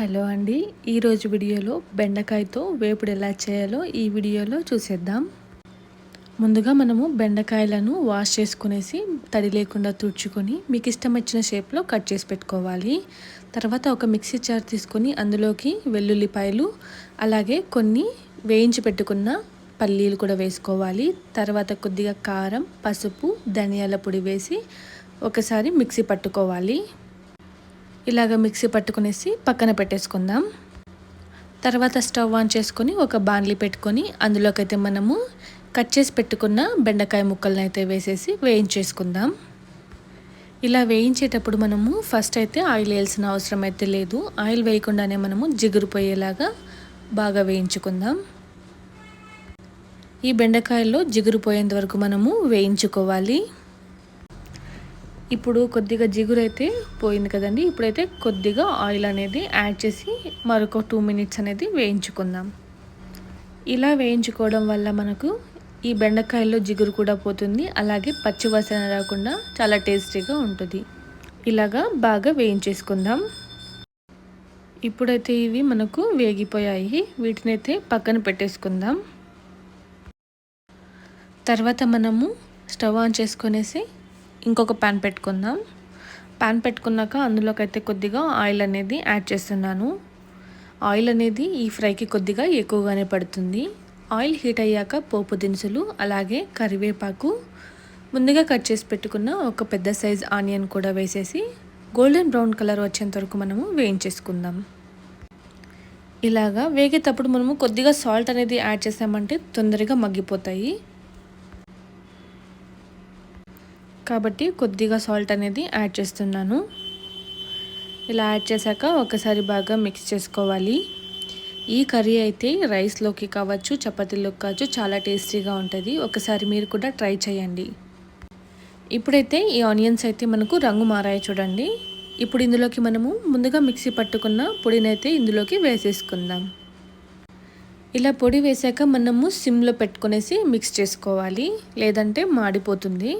Hello అండి. ఈరోజు వీడియోలో బెండకాయతో వేపుడు ఎలా చేయాలో ఈ వీడియోలో చూసేద్దాం. ముందుగా మనము బెండకాయలను వాష్ చేసుకునేసి తడి లేకుండా తుడుచుకొని మీకు ఇష్టం వచ్చిన షేప్లో కట్ చేసి పెట్టుకోవాలి. తర్వాత ఒక మిక్సీ జార్ తీసుకొని అందులోకి వెల్లుల్లిపాయలు అలాగే కొన్ని వేయించి పెట్టుకున్న పల్లీలు కూడా వేసుకోవాలి. తర్వాత కొద్దిగా కారం పసుపు ధనియాల పొడి వేసి ఒకసారి మిక్సీ పట్టుకోవాలి. ఇలాగ మిక్సీ పట్టుకునేసి పక్కన పెట్టేసుకుందాం. తర్వాత స్టవ్ ఆన్ చేసుకొని ఒక బాండ్లీ పెట్టుకొని అందులోకైతే మనము కట్ చేసి పెట్టుకున్న బెండకాయ ముక్కలను అయితే వేసేసి వేయించేసుకుందాం. ఇలా వేయించేటప్పుడు మనము ఫస్ట్ అయితే ఆయిల్ వేయాల్సిన అవసరం అయితే లేదు. ఆయిల్ వేయకుండానే మనము జిగురు పోయేలాగా బాగా వేయించుకుందాం. ఈ బెండకాయల్లో జిగురు పోయేంత వరకు మనము వేయించుకోవాలి. ఇప్పుడు కొద్దిగా జిగురు అయితే పోయింది కదండి. ఇప్పుడైతే కొద్దిగా ఆయిల్ అనేది యాడ్ చేసి మరొక టూ మినిట్స్ అనేది వేయించుకుందాం. ఇలా వేయించుకోవడం వల్ల మనకు ఈ బెండకాయల్లో జిగురు కూడా పోతుంది. అలాగే పచ్చివాసన రాకుండా చాలా టేస్టీగా ఉంటుంది. ఇలాగా బాగా వేయించేసుకుందాం. ఇప్పుడైతే ఇవి మనకు వేగిపోయాయి. వీటినైతే పక్కన పెట్టేసుకుందాం. తర్వాత మనము స్టవ్ ఆన్ చేసుకొనేసి ఇంకొక ప్యాన్ పెట్టుకుందాం. ప్యాన్ పెట్టుకున్నాక అందులోకైతే కొద్దిగా ఆయిల్ అనేది యాడ్ చేస్తున్నాను. ఆయిల్ అనేది ఈ ఫ్రైకి కొద్దిగా ఎక్కువగానే పడుతుంది. ఆయిల్ హీట్ అయ్యాక పోపు దినుసులు అలాగే కరివేపాకు ముందుగా కట్ చేసి పెట్టుకున్న ఒక పెద్ద సైజ్ ఆనియన్ కూడా వేసేసి గోల్డెన్ బ్రౌన్ కలర్ వచ్చేంత వరకు మనము వేయించేసుకుందాం. ఇలాగా వేగేటప్పుడు మనము కొద్దిగా సాల్ట్ అనేది యాడ్ చేసామంటే తొందరగా మగ్గిపోతాయి. కాబట్టి కొద్దిగా సాల్ట్ అనేది యాడ్ చేస్తున్నాను. ఇలా యాడ్ చేశాక ఒకసారి బాగా మిక్స్ చేసుకోవాలి. ఈ కర్రీ అయితే రైస్లోకి కావచ్చు చపాతీలోకి కావచ్చు చాలా టేస్టీగా ఉంటుంది. ఒకసారి మీరు కూడా ట్రై చేయండి. ఇప్పుడైతే ఈ ఆనియన్స్ అయితే మనకు రంగు మారాయి చూడండి. ఇప్పుడు ఇందులోకి మనము ముందుగా మిక్సీ పట్టుకున్న పొడినైతే ఇందులోకి వేసేసుకుందాం. ఇలా పొడి వేసాక మనము సిమ్లో పెట్టుకునేసి మిక్స్ చేసుకోవాలి. లేదంటే మాడిపోతుంది.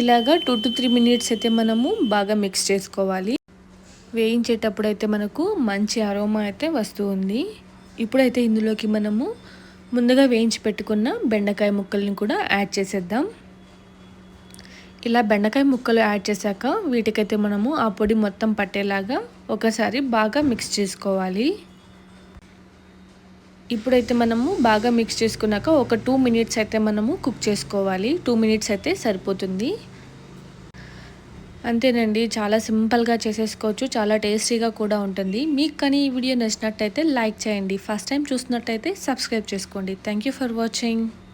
ఇలాగా టూ టు త్రీ మినిట్స్ అయితే మనము బాగా మిక్స్ చేసుకోవాలి. వేయించేటప్పుడు అయితే మనకు మంచి అరోమా అయితే వస్తూ ఉంది. ఇప్పుడైతే ఇందులోకి మనము ముందుగా వేయించి పెట్టుకున్న బెండకాయ ముక్కల్ని కూడా యాడ్ చేసేద్దాం. ఇలా బెండకాయ ముక్కలు యాడ్ చేశాక వీటికైతే మనము ఆ పొడి మొత్తం పట్టేలాగా ఒకసారి బాగా మిక్స్ చేసుకోవాలి. ఇప్పుడైతే మనము బాగా మిక్స్ చేసుకున్నాక ఒక టూ మినిట్స్ అయితే మనము కుక్ చేసుకోవాలి. టూ మినిట్స్ అయితే సరిపోతుంది. అంతేనండి. చాలా సింపుల్గా చేసేసుకోవచ్చు. చాలా టేస్టీగా కూడా ఉంటుంది. మీకు కానీ ఈ వీడియో నచ్చినట్టయితే లైక్ చేయండి. ఫస్ట్ టైం చూసినట్టయితే సబ్స్క్రైబ్ చేసుకోండి. Thank for watching